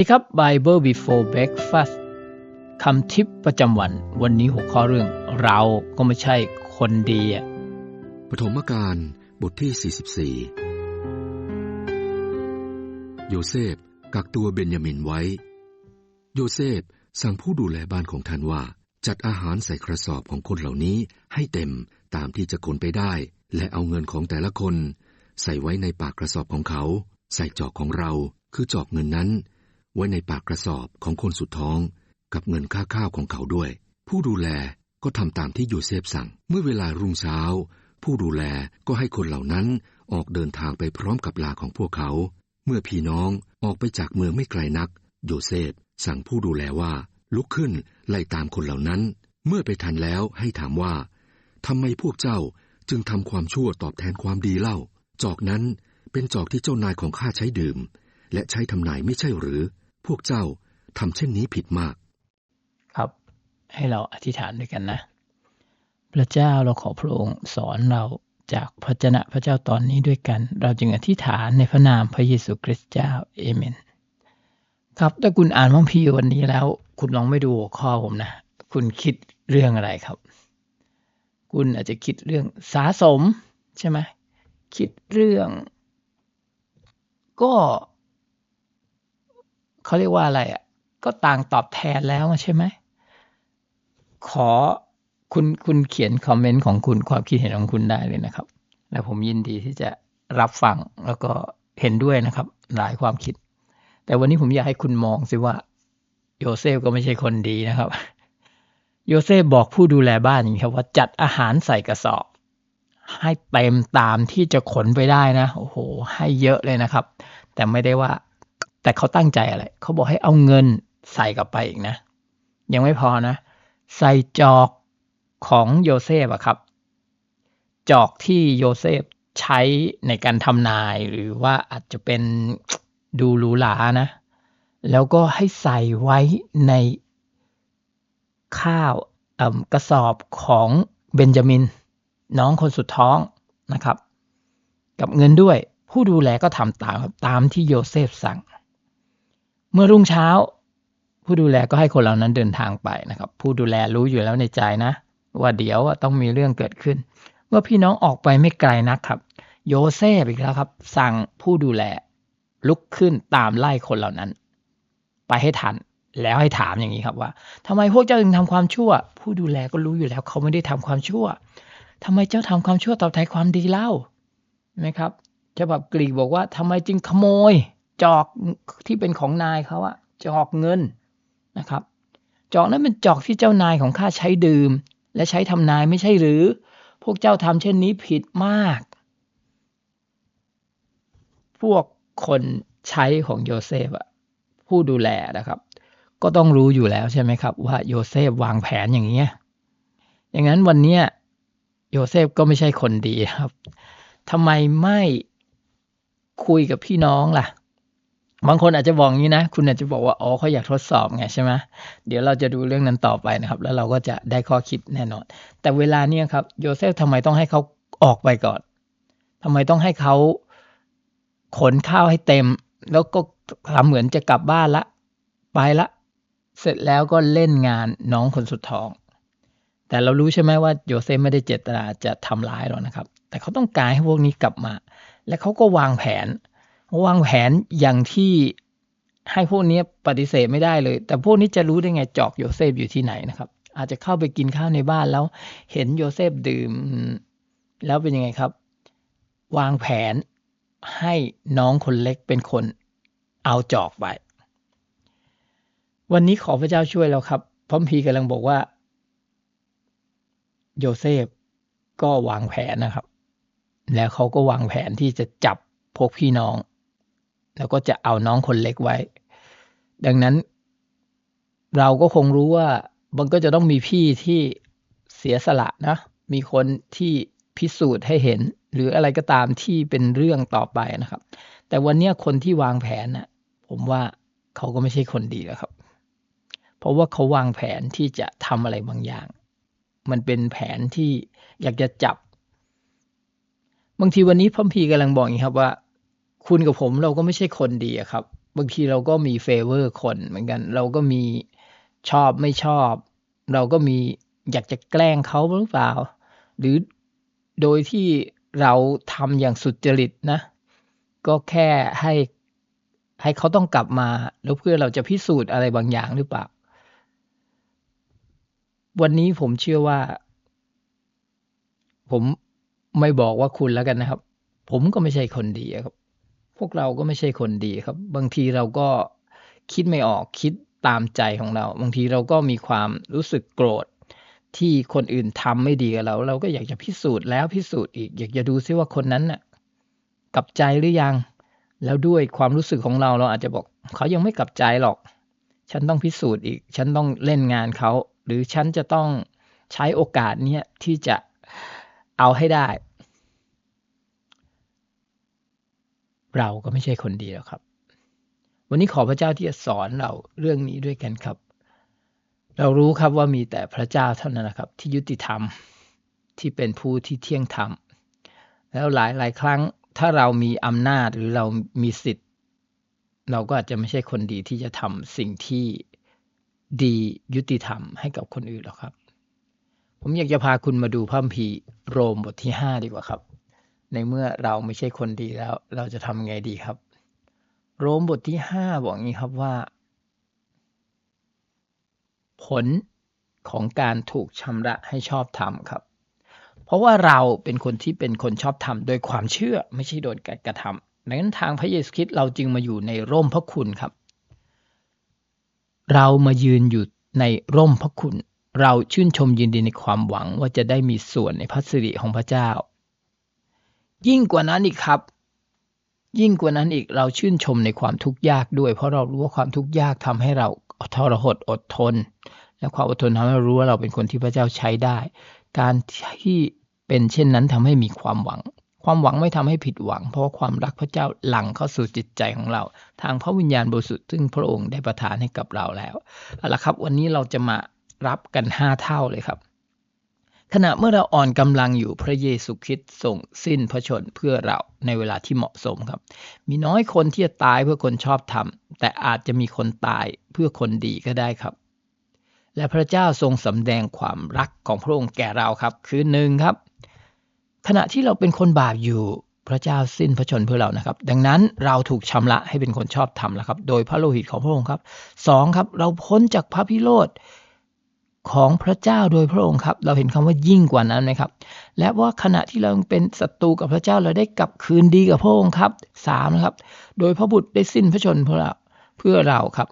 สวัสดีครับ Bible Before Breakfast คำทิปประจำวัน วันนี้หัวข้อเรื่องเราก็ไม่ใช่คนดีอะปฐมกาลบทที่ 44 โยเซฟกักตัวเบนยามินไว้ โยเซฟสั่งผู้ดูแลบ้านของท่านว่า จัดอาหารใส่กระสอบของคนเหล่านี้ให้เต็มตามที่จะขนไปได้ และเอาเงินของแต่ละคน ใส่ไว้ในปากกระสอบของเขา ใส่จอกของเราคือจอกเงินนั้น ไว้ในปากกระสอบของคนสุดท้อง กับเงินค่าข้าวของเขาด้วย ผู้ดูแลก็ทำตามที่โยเซฟสั่ง เมื่อเวลารุ่งเช้า ผู้ดูแลก็ให้คนเหล่านั้นออกเดินทางไปพร้อมกับลาของพวกเขา เมื่อพี่น้องออกไปจากเมืองไม่ไกลนัก โยเซฟสั่งผู้ดูแลว่า ลุกขึ้นไล่ตามคนเหล่านั้น เมื่อไปทันแล้วให้ถามว่าทำไมพวกเจ้าจึงทำความชั่วตอบแทนความดีเล่า จอกนั้นเป็นจอกที่เจ้านายของข้าใช้ดื่ม และใช้ทำนายไม่ใช่หรือ พวกเจ้าทำเช่นนี้ผิดมาก ครับให้เราอธิษฐานด้วยกันนะ พระเจ้าเราขอพระองค์สอนเราจากพระเจนะพระเจ้าตอนนี้ด้วยกัน เราจึงอธิษฐานในพระนามพระเยซูคริสต์เจ้าเอเมน ครับถ้าคุณอ่านพระพีวันนี้แล้ว คุณลองไม่ดูหัวข้อผมนะ คุณคิดเรื่องอะไรครับ คุณอาจจะคิดเรื่องสาสมใช่ไหมคิดเรื่อง ก็ เขาเรียกว่าอะไรอะก็ต่างตอบแทนแล้วใช่ไหมขอคุณคุณเขียนคอมเมนต์ของคุณความคิดเห็นของคุณได้เลยนะครับ และผมยินดีที่จะรับฟังแล้วก็เห็นด้วยนะครับ หลายความคิด แต่วันนี้ผมอยากให้คุณมองสิว่า โยเซฟก็ไม่ใช่คนดีนะครับ โยเซฟบอกผู้ดูแลบ้านอย่างนี้ครับว่าจัดอาหารใส่กระสอบ ให้เต็มตามที่จะขนไปได้นะโอ้โห ให้เยอะเลยนะครับ แต่ไม่ได้ว่า แต่เขาตั้งใจอะไร เขาบอกให้เอาเงินใส่กลับไปอีกนะ ยังไม่พอนะ ใส่จอกของโยเซฟอะครับ จอกที่โยเซฟใช้ในการทำนายหรือว่าอาจจะเป็นดูหรูหรานะ แล้วก็ให้ใส่ไว้ในข้าวกระสอบของเบนจามิน น้องคนสุดท้องนะครับ กับเงินด้วยผู้ดูแลก็ทำตามตามที่โยเซฟสั่ง เมื่อรุ่งเช้า ผู้ดูแลก็ให้คนเหล่านั้นเดินทางไปนะครับ ผู้ดูแลรู้อยู่แล้วในใจนะ ว่าเดี๋ยวต้องมีเรื่องเกิดขึ้น เมื่อพี่น้องออกไปไม่ไกลนักครับ โยเซฟอีกแล้วครับ สั่งผู้ดูแลลุกขึ้นตามไล่คนเหล่านั้น ไปให้ทันแล้วให้ถามอย่างนี้ครับว่าทำไมพวกเจ้าถึงทำความชั่ว ผู้ดูแลก็รู้อยู่แล้วเขาไม่ได้ทำความชั่วทำไมเจ้าทำความชั่วตอบแทนความดีเล่าไหมครับฉบับกรีกบอกว่าทำไมจึงขโมย จอกที่เป็นของนายเขาอะจอกเงินนะครับ จอกนั้นเป็นจอกที่เจ้านายของข้าใช้ดื่ม และใช้ทำนายไม่ใช่หรือ พวกเจ้าทำเช่นนี้ผิดมาก พวกคนใช้ของโยเซฟอะผู้ดูแลนะครับ ก็ต้องรู้อยู่แล้วใช่ไหมครับ ว่าโยเซฟวางแผนอย่างนี้ยอย่างนั้นวันเนี้ยโยเซฟก็ไม่ใช่คนดีครับทำไมไม่คุยกับพี่น้องล่ะ บางคนอาจจะบอกงี้นะ คุณอาจจะบอกว่า อ๋อเขาอยากทดสอบไงใช่ไหมเดี๋ยวเราจะดูเรื่องนั้นต่อไปนะครับ แล้วเราก็จะได้ข้อคิดแน่นอน แต่เวลาเนี้ยครับโยเซฟทำไมต้องให้เขาออกไปก่อนทำไมต้องให้เขาขนข้าวให้เต็ม แล้วก็ทำเหมือนจะกลับบ้านละ ไปละ เสร็จแล้วก็เล่นงานน้องคนสุดท้อง แต่เรารู้ใช่ไหมว่าโยเซฟไม่ได้เจตนาจะทำร้ายหรอกนะครับ แต่เขาต้องการให้พวกนี้กลับมา และเขาก็วางแผน วางแผนอย่างที่ให้พวกนี้ปฏิเสธไม่ได้เลย แต่พวกนี้จะรู้ได้ไงจอกโยเซฟอยู่ที่ไหนนะครับ อาจจะเข้าไปกินข้าวในบ้านแล้ว เห็นโยเซฟดื่ม แล้วเป็นยังไงครับ วางแผนให้น้องคนเล็กเป็นคนเอาจอกไป วันนี้ขอพระเจ้าช่วยเราครับพระคัมพีกำลังบอกว่า โยเซฟก็วางแผนนะครับ แล้วเขาก็วางแผนที่จะจับพวกพี่น้อง แล้วก็จะเอาน้องคนเล็กไว้ ดังนั้น เราก็คงรู้ว่ามันก็จะต้องมีพี่ที่เสียสละนะ มีคนที่พิสูจน์ให้เห็น หรืออะไรก็ตามที่เป็นเรื่องต่อไปนะครับ แต่วันนี้คนที่วางแผนน่ะ ผมว่าเขาก็ไม่ใช่คนดีแล้วครับ เพราะว่าเขาวางแผนที่จะทำอะไรบางอย่าง มันเป็นแผนที่อยากจะจับบางทีวันนี้พระคัมพีกำลังบอกอย่างนี้ครับว่า คุณกับผมเราก็ไม่ใช่คนดีอะครับ บางทีเราก็มีเฟเวอร์คนเหมือนกัน เราก็มีชอบไม่ชอบ เราก็มีอยากจะแกล้งเขาหรือเปล่า หรือโดยที่เราทำอย่างสุจริตนะ ก็แค่ให้ให้เขาต้องกลับมา แล้วเพื่อเราจะพิสูจน์อะไรบางอย่างหรือเปล่า วันนี้ผมเชื่อว่า ผมไม่บอกว่าคุณแล้วกันนะครับ ผมก็ไม่ใช่คนดีครับ พวกเราก็ไม่ใช่คนดีครับ บางทีเราก็คิดไม่ออกคิดตามใจของเรา บางทีเราก็มีความรู้สึกโกรธ ที่คนอื่นทำไม่ดีกับเรา เราก็อยากจะพิสูจน์แล้วพิสูจน์อีก อยากจะดูซิว่าคนนั้นน่ะกลับใจหรือยัง แล้วด้วยความรู้สึกของเราเราอาจจะบอก เขายังไม่กลับใจหรอก ฉันต้องพิสูจน์อีก ฉันต้องเล่นงานเขา หรือฉันจะต้องใช้โอกาสเนี้ยที่จะเอาให้ได้ เราก็ไม่ใช่คนดีแล้วครับ วันนี้ขอพระเจ้าที่จะสอนเราเรื่องนี้ด้วยกันครับ เรารู้ครับว่ามีแต่พระเจ้าเท่านั้นนะครับ ที่ยุติธรรมที่เป็นผู้ที่เที่ยงธรรม แล้วหลายหลายครั้งถ้าเรามีอำนาจหรือเรามีสิทธิ์ เราก็อาจจะไม่ใช่คนดีที่จะทำสิ่งที่ดียุติธรรมให้กับคนอื่นหรอกครับ ผมอยากจะพาคุณมาดูพระคัมภีร์โรมบทที่ห้าดีกว่าครับ ในเมื่อเราไม่ใช่คนดีแล้ว เราจะทำไงดีครับ โรมบทที่ห้าบอกงี้ครับว่า ผลของการถูกชำระให้ชอบธรรมครับ เพราะว่าเราเป็นคนที่เป็นคนชอบธรรมโดยความเชื่อไม่ใช่โดยการกระทำดังนั้นทางพระเยซูคริสต์เราจึงมาอยู่ในร่มพระคุณครับ เรามายืนอยู่ในร่มพระคุณ เราชื่นชมยินดีในความหวังว่าจะได้มีส่วนในพระสิริของพระเจ้า ยิ่งกว่านั้นอีกครับ ยิ่งกว่านั้นอีกเราชื่นชมในความทุกข์ยากด้วย เพราะเรารู้ว่าความทุกข์ยากทำให้เราทรหดอดทน และความอดทนทำให้เรารู้ว่าเราเป็นคนที่พระเจ้าใช้ได้ การที่เป็นเช่นนั้นทำให้มีความหวัง ความหวังไม่ทำให้ผิดหวัง เพราะวาความรักพระเจ้าหลั่งเข้าสู่จิตใจของเรา ทางพระวิญญาณบริสุทธิ์ซึ่งพระองค์ได้ประทานให้กับเราแล้วเอาละครับ วันนี้เราจะมารับกันห้าเท่าเลยครับ ขณะเมื่อเราอ่อนกำลังอยู่พระเยซูคริสต์ส่งสิ้นพระชนเพื่อเราในเวลาที่เหมาะสมครับ มีน้อยคนที่จะตายเพื่อคนชอบธรรม แต่อาจจะมีคนตายเพื่อคนดีก็ได้ครับ และพระเจ้าทรงสำแดงความรักของพระองค์แก่เราครับ คือหนึ่งครับ ขณะที่เราเป็นคนบาปอยู่พระเจ้าสิ้นพระชนเพื่อเรานะครับ ดังนั้นเราถูกชำระให้เป็นคนชอบธรรมแล้วครับ โดยพระโลหิตของพระองค์ครับสองครับ เราพ้นจากพระพิโรธ ของพระเจ้าโดยพระองค์ครับ เราเห็นคำว่ายิ่งกว่านั้นไหมครับ และว่าขณะที่เราเป็นศัตรูกับพระเจ้าเราได้กลับคืนดีกับพระองค์ครับสามนะครับ โดยพระบุตรได้สิ้นพระชนเพื่อเราเพื่อเราครับ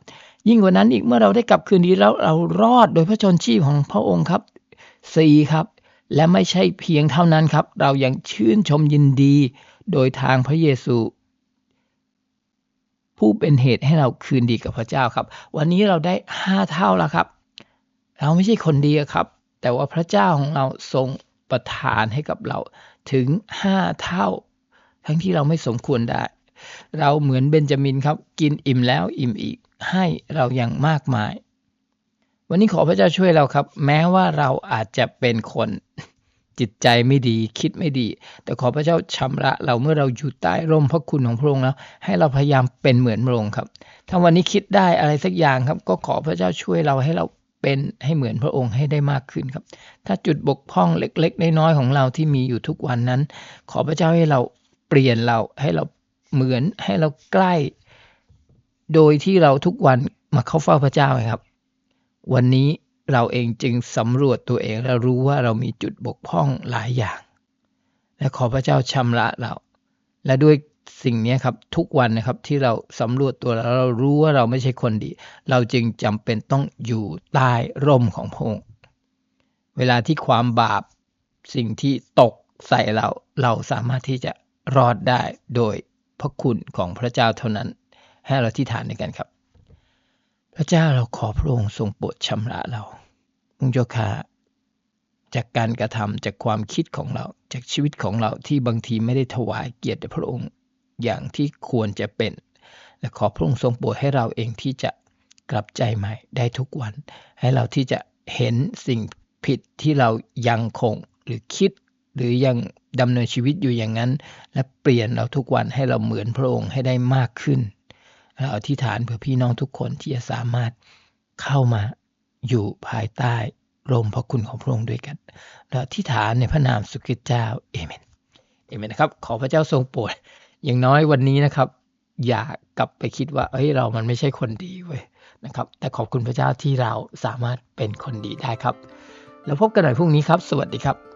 ยิ่งกว่านั้นอีกเมื่อเราได้กลับคืนดีแล้วเรารอดโดยพระชนชีพของพระองค์ครับสี่ครับ และไม่ใช่เพียงเท่านั้นครับ เรายังชื่นชมยินดีโดยทางพระเยซูผู้เป็นเหตุให้เราคืนดีกับพระเจ้าครับ วันนี้เราได้ห้าเท่าแล้วครับ เราไม่ใช่คนดีครับ แต่ว่าพระเจ้าของเราทรงประทานให้กับเราถึงห้าเท่า ทั้งที่เราไม่สมควรได้ เราเหมือนเบนจามินครับ กินอิ่มแล้วอิ่มอีก ให้เราอย่างมากมาย วันนี้ขอพระเจ้าช่วยเราครับ แม้ว่าเราอาจจะเป็นคนจิตใจไม่ดีคิดไม่ดี แต่ขอพระเจ้าชำระเราเมื่อเราอยู่ใต้ร่มพระคุณของพระองค์แล้ว ให้เราพยายามเป็นเหมือนพระองค์ครับ ถ้าวันนี้คิดได้อะไรสักอย่างครับ ก็ขอพระเจ้าช่วยเราให้เรา เป็นให้เหมือนพระองค์ให้ได้มากขึ้นครับ ถ้าจุดบกพร่องเล็กๆน้อยๆของเราที่มีอยู่ทุกวันนั้น ขอพระเจ้าให้เราเปลี่ยนเราให้เราเหมือนให้เราใกล้ โดยที่เราทุกวันมาเข้าเฝ้าพระเจ้าครับ วันนี้เราเองจึงสำรวจตัวเองและรู้ว่าเรามีจุดบกพร่องหลายอย่าง และขอพระเจ้าชำระเรา และด้วย สิ่งนี้ครับทุกวันนะครับที่เราสำรวจตัวแล้วเรารู้ว่าเราไม่ใช่คนดี เราจึงจำเป็นต้องอยู่ใต้ร่มของพระองค์เวลาที่ความบาปสิ่งที่ตกใส่เราเราสามารถที่จะรอดได้โดยพระคุณของพระเจ้าเท่านั้น ให้เราที่ฐานในกันครับ พระเจ้าเราขอพระองค์ทรงโปรดชำระเราองค์เจ้าข้าจากการกระทำจากความคิดของเราจากชีวิตของเราที่บางทีไม่ได้ถวายเกียรติพระองค์ อย่างที่ควรจะเป็น และขอพระองค์ทรงโปรดให้เราเองที่จะกลับใจใหม่ได้ทุกวัน ให้เราที่จะเห็นสิ่งผิดที่เรายังคงหรือคิดหรือยังดำเนินชีวิตอยู่อย่างนั้น และเปลี่ยนเราทุกวันให้เราเหมือนพระองค์ให้ได้มากขึ้น เราอธิษฐานเพื่อพี่น้องทุกคนที่จะสามารถเข้ามาอยู่ภายใต้ร่มพระคุณของพระองค์ด้วยกัน เราอธิษฐานในพระนามสุขิตเจ้าเอเมนเอเมนนะครับ ขอพระเจ้าทรงโปรด อย่างน้อยวันนี้นะครับ อย่ากลับไปคิดว่าเฮ้ยเรามันไม่ใช่คนดีเว้ยนะครับ แต่ขอบคุณพระเจ้าที่เราสามารถเป็นคนดีได้ครับ แล้วพบกันใหม่พรุ่งนี้ครับ สวัสดีครับ